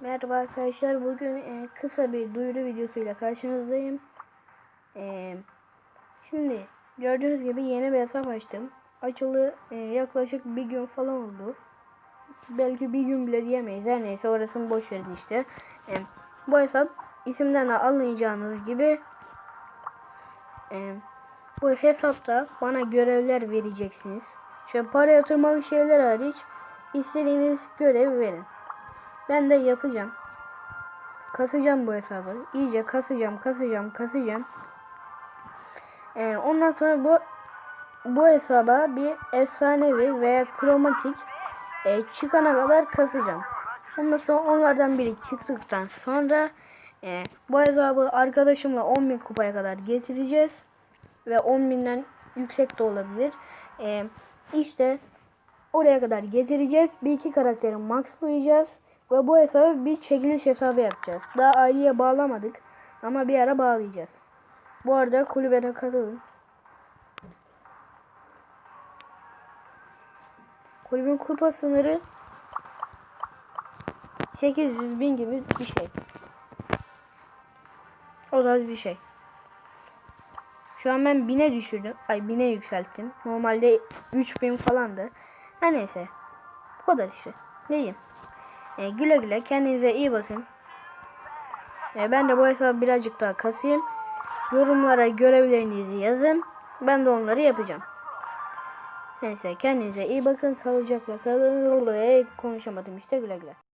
Merhaba arkadaşlar. Bugün e, kısa bir duyuru videosuyla karşınızdayım. E, şimdi gördüğünüz gibi yeni bir hesap açtım. Açılı e, yaklaşık bir gün falan oldu. Belki bir gün bile diyemeyiz. Her neyse orasını boş verin işte. E, bu hesap isimden de anlayacağınız gibi e, bu hesapta bana görevler vereceksiniz. Şöyle para yatırmalı şeyler hariç istediğiniz görev verin. Ben de yapacağım. Kasacağım bu hesabı. İyice kasacağım, kasacağım, kasacağım. Ee, ondan sonra bu bu hesaba bir efsanevi veya kromatik e, çıkana kadar kasacağım. Ondan sonra onlardan biri çıktıktan sonra e, bu hesabı arkadaşımla 10.000 kupaya kadar getireceğiz. Ve 10.000'den yüksek de olabilir. E, işte oraya kadar getireceğiz. Bir iki karakteri maxlayacağız. Ve bu hesabı bir çekiliş hesabı yapacağız. Daha aileye bağlamadık. Ama bir ara bağlayacağız. Bu arada kulübene katılın. Kulübün kupa sınırı 800 bin gibi bir şey. O tarz bir şey. Şu an ben 1000'e düşürdüm. Ay 1000'e yükselttim. Normalde 3000 falandı. Her neyse. Bu kadar işte. Neyim? E, güle güle kendinize iyi bakın. E, ben de bu hesabı birazcık daha kasayım. Yorumlara görevlerinizi yazın. Ben de onları yapacağım. Neyse kendinize iyi bakın. Sağlıcakla kalın. Konuşamadım işte güle güle.